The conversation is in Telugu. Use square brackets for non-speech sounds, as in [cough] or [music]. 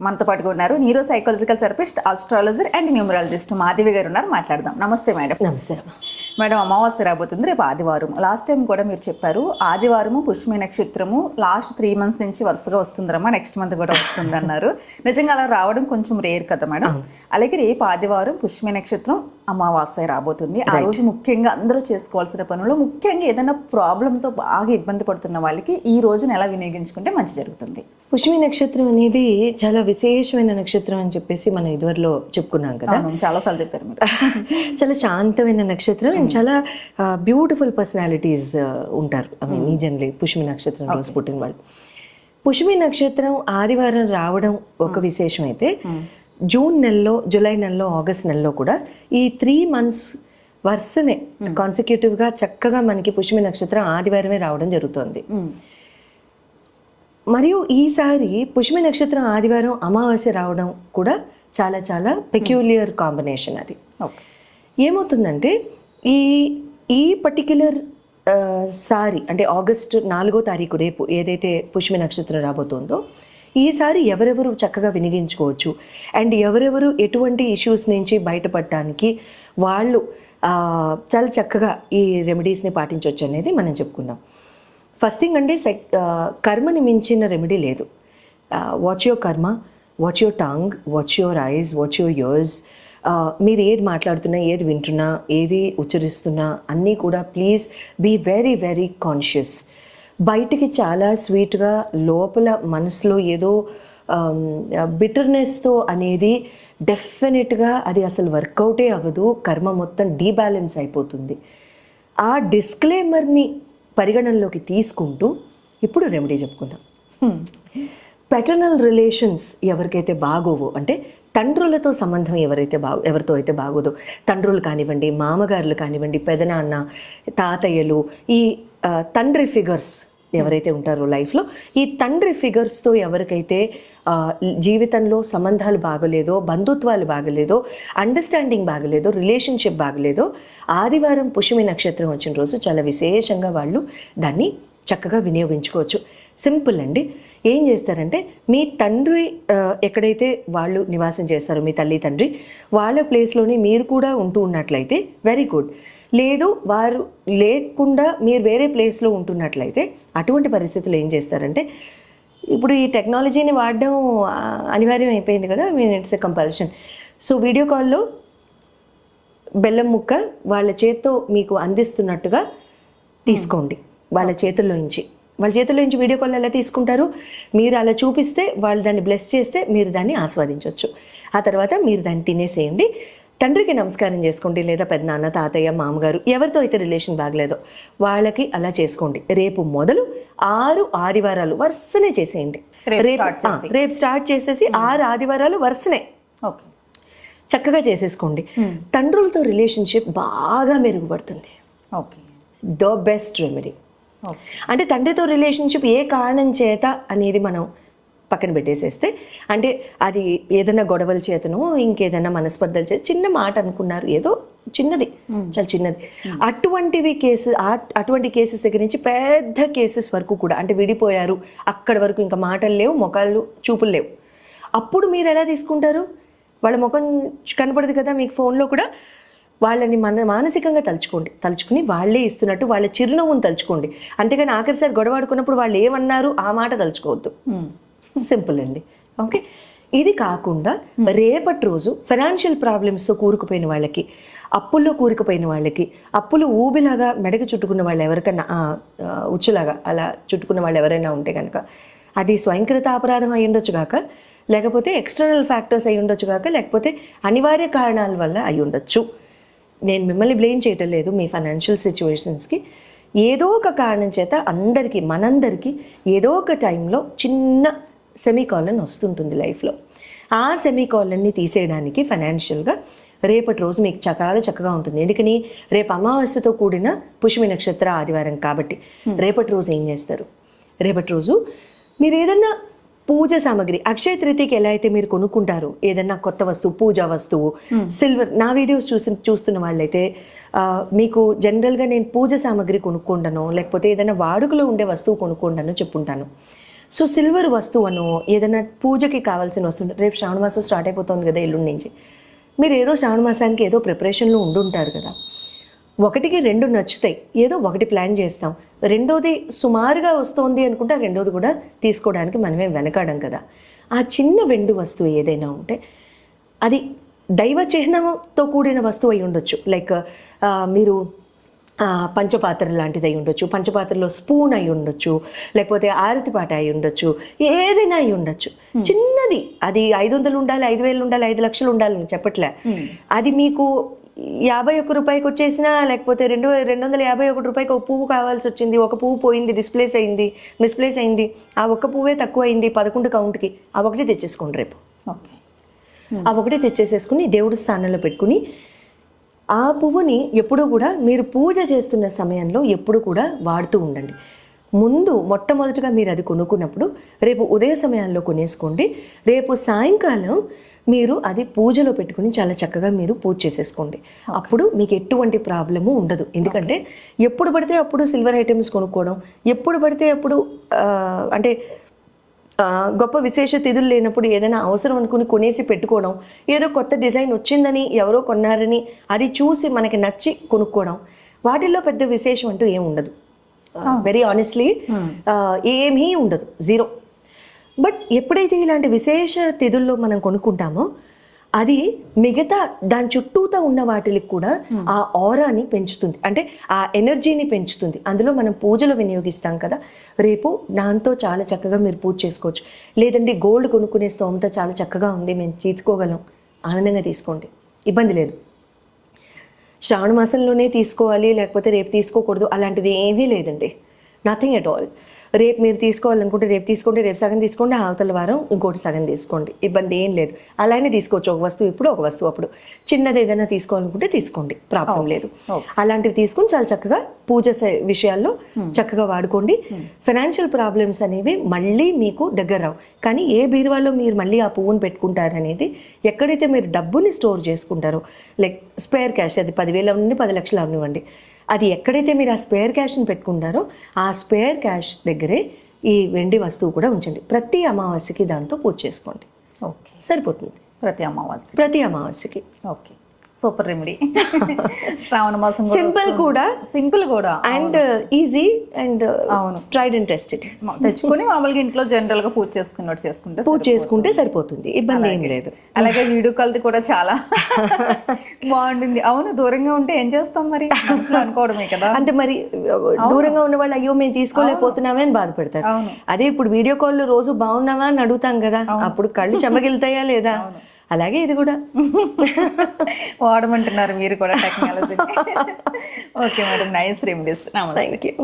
మనతో పాటుగా ఉన్నారు. Neuro psychological therapist astrologer and numerologist Madhavi గారు ఉన్నారు. మాట్లాడదాం. నమస్తే మేడం. నమస్తే. మేడం అమావాస్య రాబోతుంది. రేపు ఆదివారం. లాస్ట్ టైం కూడా మీరు చెప్పారు ఆదివారము పుష్మి నక్షత్రము లాస్ట్ త్రీ మంత్స్ నుంచి వరుసగా వస్తుందమ్మా. నెక్స్ట్ మంత్ కూడా వస్తుంది అన్నారు నిజంగా అలా రావడం కొంచెం రేర్ కదా మేడం. అలాగే రేపు ఆదివారం పుష్మి నక్షత్రం అమావాస్య రాబోతుంది. ఆ రోజు ముఖ్యంగా అందరూ చేసుకోవాల్సిన పనులు ముఖ్యంగా ఏదైనా ప్రాబ్లంతో బాగా ఇబ్బంది పడుతున్న వాళ్ళకి ఈ రోజున ఎలా వినియోగించుకుంటే మంచి జరుగుతుంది. పుష్మి నక్షత్రం అనేది చాలా విశేషమైన నక్షత్రం అని చెప్పేసి మనం ఇదివరలో చెప్పుకున్నాం కదా. అవును చాలాసార్లు చెప్పారు మీరు. [laughs] చాలా శాంతమైన నక్షత్రం అండ్ చాలా బ్యూటిఫుల్ పర్సనాలిటీస్ ఉంటారు. ఐ మీన్ ఈ జనరలీ పుష్మి నక్షత్రం రోజు పుట్టిన వాళ్ళు. పుష్మి నక్షత్రం ఆదివారం రావడం ఒక విశేషం అయితే జూన్ నెలలో జూలై నెలలో ఆగస్ట్ నెలలో కూడా ఈ త్రీ మంత్స్ వరుసనే కాన్సిక్యూటివ్గా చక్కగా మనకి పుష్మి నక్షత్రం ఆదివారమే రావడం జరుగుతుంది. ఉమ్. మరియు ఈసారి పుష్మి నక్షత్రం ఆదివారం అమావాస్య రావడం కూడా చాలా చాలా పెక్యూలియర్ కాంబినేషన్ అది. ఓకే. ఏమవుతుందంటే ఈ ఈ పర్టిక్యులర్ సారి అంటే ఆగస్ట్ నాలుగో తారీఖు రేపు ఏదైతే పుష్మి నక్షత్రం రాబోతుందో ఈసారి ఎవరెవరు చక్కగా వినియోగించుకోవచ్చు అండ్ ఎవరెవరు ఎటువంటి ఇష్యూస్ నుంచి బయటపడటానికి వాళ్ళు చాలా చక్కగా ఈ రెమెడీస్ని పాటించవచ్చు అనేది మనం చెప్పుకుందాం. ఫస్ట్ థింగ్ అంటే సెక్ కర్మని మించిన రెమెడీ లేదు. Watch your karma watch your tongue watch your eyes watch your ears మీరు ఏది మాట్లాడుతున్నా ఏది వింటున్నా ఏది ఉచ్చరిస్తున్నా అన్నీ కూడా please be very very conscious బయటికి చాలా స్వీట్గా లోపల మనసులో ఏదో బిటర్నెస్తో అనేది డెఫినెట్గా అది అసలు వర్కౌటే అవ్వదు. కర్మ మొత్తం డీబ్యాలెన్స్ అయిపోతుంది. ఆ డిస్క్లైమర్ని పరిగణనలోకి తీసుకుంటూ ఇప్పుడు రెమెడీ చెప్పుకుందాం. పెటర్నల్ రిలేషన్స్ ఎవరికైతే బాగోవో అంటే తండ్రులతో సంబంధం ఎవరైతే బాగు ఎవరితో అయితే బాగోదో తండ్రులు కానివ్వండి మామగారులు కానివ్వండి పెదనాన్న తాతయ్యలు ఈ తండ్రి ఫిగర్స్ Hmm. ఎవరైతే ఉంటారో లైఫ్లో ఈ తండ్రి ఫిగర్స్తో ఎవరికైతే జీవితంలో సంబంధాలు బాగలేదో బంధుత్వాలు బాగలేదో అండర్స్టాండింగ్ బాగలేదో రిలేషన్షిప్ బాగలేదో ఆదివారం పుషుమి నక్షత్రం వచ్చిన రోజు చాలా విశేషంగా వాళ్ళు దాన్ని చక్కగా వినియోగించుకోవచ్చు. సింపుల్ అండి. ఏం చేస్తారంటే మీ తండ్రి ఎక్కడైతే వాళ్ళు నివాసం చేస్తారో మీ తల్లి తండ్రి వాళ్ళ ప్లేస్లోనే మీరు కూడా ఉంటూ ఉన్నట్లయితే వెరీ గుడ్ లేదు వారు లేకుండా మీరు వేరే ప్లేస్లో ఉంటున్నట్లయితే అటువంటి పరిస్థితులు ఏం చేస్తారంటే ఇప్పుడు ఈ టెక్నాలజీని వాడడం అనివార్యం అయిపోయింది కదా mean it's a compulsion so video కాల్లో బెల్లం ముక్క వాళ్ళ చేత్తో మీకు అందిస్తున్నట్టుగా తీసుకోండి. వాళ్ళ చేతుల్లోంచి వాళ్ళ చేతుల్లోంచి వీడియో కాల్ ఎలా తీసుకుంటారు? మీరు అలా చూపిస్తే వాళ్ళు దాన్ని బ్లెస్ చేస్తే మీరు దాన్ని ఆస్వాదించవచ్చు ఆ తర్వాత మీరు దాన్ని తినేసేయండి. తండ్రికి నమస్కారం చేసుకోండి లేదా పెద్దనాన్న తాతయ్య మామగారు ఎవరితో అయితే రిలేషన్ బాగలేదో వాళ్ళకి అలా చేసుకోండి. రేపు మొదలు ఆరు ఆదివారాలు వరుసనే చేసేయండి. రేపు స్టార్ట్ చేసేసి ఆరు ఆదివారాలు వరుసనే ఓకే. చక్కగా చేసేసుకోండి. తండ్రులతో రిలేషన్షిప్ బాగా మెరుగుపడుతుంది. ఓకే. ద బెస్ట్ రెమెడీ అంటే తండ్రితో రిలేషన్షిప్ ఏ కారణం చేత అనేది మనం పక్కన పెట్టేసేస్తే అంటే అది ఏదైనా గొడవల చేతనో ఇంకేదైనా మనస్పర్ధల చేత చిన్న మాట అనుకున్నారు ఏదో చిన్నది చాలా చిన్నది. అటువంటివి కేసు అటువంటి కేసెస్ దగ్గర నుంచి పెద్ద కేసెస్ వరకు కూడా అంటే విడిపోయారు అక్కడి వరకు ఇంకా మాటలు లేవు మొఖాలు చూపులు లేవు. అప్పుడు మీరు ఎలా తీసుకుంటారు? వాళ్ళ ముఖం కనపడదు కదా మీకు ఫోన్లో కూడా? వాళ్ళని మన మానసికంగా తలుచుకోండి తలుచుకుని వాళ్ళే ఇస్తున్నట్టు వాళ్ళ చిరునవ్వును తలుచుకోండి. అంతేగాని ఆఖరిసారి గొడవ ఆడుకున్నప్పుడు వాళ్ళు ఏమన్నారు ఆ మాట తలుచుకోవద్దు. సింపుల్ అండి. ఓకే ఇది కాకుండా రేపటి రోజు ఫైనాన్షియల్ ప్రాబ్లమ్స్తో కూరుకుపోయిన వాళ్ళకి అప్పుల్లో కూరుకుపోయిన వాళ్ళకి అప్పులు ఊబిలాగా మెడకి చుట్టుకున్న వాళ్ళు ఎవరికైనా ఉచ్చులాగా అలా చుట్టుకున్న వాళ్ళు ఎవరైనా ఉంటే కనుక అది స్వయంకృత అపరాధం అయి ఉండొచ్చు కాక లేకపోతే ఎక్స్టర్నల్ ఫ్యాక్టర్స్ అయి ఉండొచ్చు కాక లేకపోతే అనివార్య కారణాల వల్ల అయి ఉండొచ్చు. నేను మిమ్మల్ని బ్లేమ్ చేయటం లేదు మీ ఫైనాన్షియల్ సిచ్యువేషన్స్కి ఏదో ఒక కారణం చేత అందరికీ మనందరికీ ఏదో ఒక టైంలో చిన్న సెమీకాలన్ వస్తుంటుంది లైఫ్లో ఆ సెమీకాలన్ని తీసేయడానికి ఫైనాన్షియల్గా రేపటి రోజు మీకు చాలా చక్కగా ఉంటుంది. ఎందుకని? రేపు అమావాస్యతో కూడిన పుష్మి నక్షత్ర ఆదివారం కాబట్టి రేపటి రోజు ఏం చేస్తారు? రేపటి రోజు మీరు ఏదన్నా పూజ సామాగ్రి అక్షయ తృతీయకి ఎలా అయితే మీరు కొనుక్కుంటారు ఏదన్నా కొత్త వస్తువు పూజా వస్తువు సిల్వర్ నా వీడియోస్ చూసి చూస్తున్న వాళ్ళైతే మీకు జనరల్గా నేను పూజ సామాగ్రి కొనుక్కుంటానో లేకపోతే ఏదైనా వాడుకలో ఉండే వస్తువు కొనుక్కుంటానో చెప్పుంటాను. సో సిల్వర్ వస్తువును ఏదైనా పూజకి కావాల్సిన వస్తువు రేపు శ్రావణ మాసం స్టార్ట్ అయిపోతుంది కదా ఎల్లుండి నుంచి. మీరు ఏదో శ్రావణ మాసానికి ఏదో ప్రిపరేషన్లో ఉండుంటారు కదా. ఒకటికి రెండు నచ్చుతాయి. ఏదో ఒకటి ప్లాన్ చేస్తాం. రెండోది సుమారుగా వస్తోంది అనుకుంటే రెండోది కూడా తీసుకోవడానికి మనమే వెనకాడం కదా. ఆ చిన్న వెండు వస్తువు ఏదైనా ఉంటే అది దైవ చిహ్నంతో కూడిన వస్తువు అయి ఉండొచ్చు. లైక్ మీరు పంచపాత్ర లాంటిది అయి ఉండొచ్చు పంచపాత్రలో స్పూన్ అయి ఉండొచ్చు లేకపోతే ఆరతిపాట అయి ఉండొచ్చు ఏదైనా అయి ఉండొచ్చు. చిన్నది. అది ఐదు వందలు ఉండాలి ఐదు వేలు ఉండాలి ఐదు లక్షలు ఉండాలి అని చెప్పట్లే. అది మీకు యాభై ఒక్క రూపాయికి వచ్చేసినా లేకపోతే రెండు రెండు వందల యాభై ఒకటి రూపాయికి ఒక పువ్వు కావాల్సి వచ్చింది ఒక పువ్వు పోయింది డిస్ప్లేస్ అయింది మిస్ప్లేస్ అయింది ఆ ఒక్క పువ్వే తక్కువ అయింది పదకొండు కౌంట్కి ఆ ఒకటి తెచ్చేసుకోండి రేపు. ఓకే. ఆ ఒకటి తెచ్చేసేసుకుని దేవుడి స్థానంలో పెట్టుకుని ఆ పువ్వుని ఎప్పుడూ కూడా మీరు పూజ చేస్తున్న సమయంలో ఎప్పుడు కూడా వాడుతూ ఉండండి. ముందు మొట్టమొదటిగా మీరు అది కొనుక్కున్నప్పుడు రేపు ఉదయ సమయాల్లో కొనేసుకోండి. రేపు సాయంకాలం మీరు అది పూజలో పెట్టుకుని చాలా చక్కగా మీరు పూజ చేసేసుకోండి. అప్పుడు మీకు ఎటువంటి ప్రాబ్లము ఉండదు. ఎందుకంటే ఎప్పుడు పడితే అప్పుడు సిల్వర్ ఐటమ్స్ కొనుక్కోవడం ఎప్పుడు పడితే అప్పుడు అంటే గొప్ప విశేష తిథులు లేనప్పుడు ఏదైనా అవసరం అనుకుని కొనేసి పెట్టుకోవడం ఏదో కొత్త డిజైన్ వచ్చిందని ఎవరో కొన్నారని అది చూసి మనకి నచ్చి కొనుక్కోవడం వాటిల్లో పెద్ద విశేషం అంటూ ఏం ఉండదు. వెరీ ఆనెస్ట్లీ ఏమీ ఉండదు. జీరో బట్ ఎప్పుడైతే ఇలాంటి విశేష తిథుల్లో మనం కొనుక్కుంటామో అది మిగతా దాని చుట్టూతా ఉన్న వాటికి కూడా ఆ ఆరాని పెంచుతుంది. అంటే ఆ ఎనర్జీని పెంచుతుంది. అందులో మనం పూజలో వినియోగిస్తాం కదా. రేపు దాంతో చాలా చక్కగా మీరు పూజ చేసుకోవచ్చు. లేదంటే గోల్డ్ కొనుక్కునే స్తోమత చాలా చక్కగా ఉంది. మేము తీసుకోగలం. ఆనందంగా తీసుకోండి. ఇబ్బంది లేదు. శ్రావణ మాసంలోనే తీసుకోవాలి లేకపోతే రేపు తీసుకోకూడదు. అలాంటిది ఏమీ లేదండి. నథింగ్ ఎట్ ఆల్ రేపు మీరు తీసుకోవాలనుకుంటే రేపు తీసుకోండి రేపు సగం తీసుకోండి అవతల వారం ఇంకోటి సగం తీసుకోండి. ఇబ్బంది ఏం లేదు. అలానే తీసుకోవచ్చు. ఒక వస్తువు ఇప్పుడు ఒక వస్తువు అప్పుడు. చిన్నది ఏదైనా తీసుకోవాలనుకుంటే తీసుకోండి. ప్రాబ్లం లేదు. అలాంటివి తీసుకొని చాలా చక్కగా పూజ విషయాల్లో చక్కగా వాడుకోండి. ఫైనాన్షియల్ ప్రాబ్లమ్స్ అనేవి మళ్ళీ మీకు దగ్గర రావు. కానీ ఏ బీరువాలో మీరు మళ్ళీ ఆ పువ్వును పెట్టుకుంటారు అనేది ఎక్కడైతే మీరు డబ్బుని స్టోర్ చేసుకుంటారో లైక్ స్పేర్ క్యాష్ అది పదివేల నుండి పది లక్షలు అవనివ్వండి అది ఎక్కడైతే మీరు ఆ స్పేర్ క్యాష్ని పెట్టుకుంటారో ఆ స్పేర్ క్యాష్ దగ్గరే ఈ వెండి వస్తువు కూడా ఉంచండి. ప్రతి అమావాస్యకి దాంతో పూజ చేసుకోండి. ఓకే. సరిపోతుంది. ప్రతి అమావాస్య ప్రతి అమావాస్యకి. ఓకే. Super remedy. శ్రావణ మాసం సింపుల్ కూడా. సింపుల్ కూడా అండ్ ఈజీ అండ్ అవును. ట్రైడ్ అండ్ టెస్టెడ్ తెచ్చుకొని మామూలుగా ఇంట్లో జనరల్గా పూజ చేసుకున్నట్టు చేసుకుంటే పూజ చేసుకుంటే సరిపోతుంది. ఇబ్బంది ఏం లేదు. అలాగే వీడియో కాల్ది కూడా చాలా బాగుండింది. అవును దూరంగా ఉంటే ఏం చేస్తాం మరి? అనుకోవడమే కదా. అంటే మరి దూరంగా ఉన్న వాళ్ళు అయ్యో మేము తీసుకోలేకపోతున్నామే అని బాధపడతారు. అదే ఇప్పుడు వీడియో కాల్ రోజు బాగున్నావా అని అడుగుతాం కదా. అప్పుడు కళ్ళు చెమ్మగిలుతాయా లేదా? అలాగే ఇది కూడా. వాడమంటున్నారు మీరు కూడా technology okay madam. Nice remedies thank you